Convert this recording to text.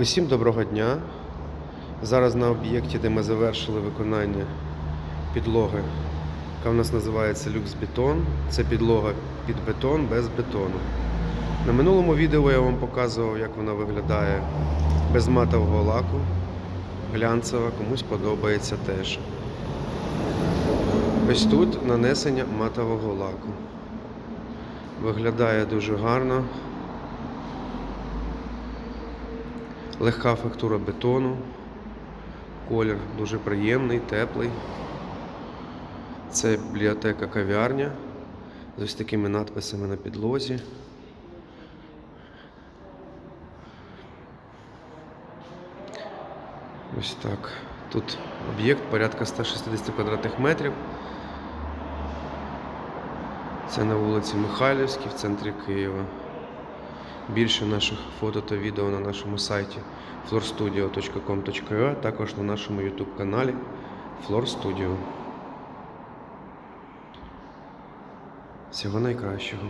Усім доброго дня. Зараз на об'єкті, де ми завершили виконання підлоги, яка в нас називається люкс-бетон. Це підлога під бетон без бетону. На минулому відео я вам показував, як вона виглядає без матового лаку. Глянцева, комусь подобається теж. Ось тут нанесення матового лаку. Виглядає дуже гарно. Легка фактура бетону. Колір дуже приємний, теплий. Це бібліотека кав'ярня з ось такими надписами на підлозі. Ось так. Тут об'єкт порядка 160 квадратних метрів. Це на вулиці Михайлівській в центрі Києва. Більше наших фото та відео на нашому сайті florstudio.com.ua, також на нашому YouTube каналі Flor Studio. Всього найкращого.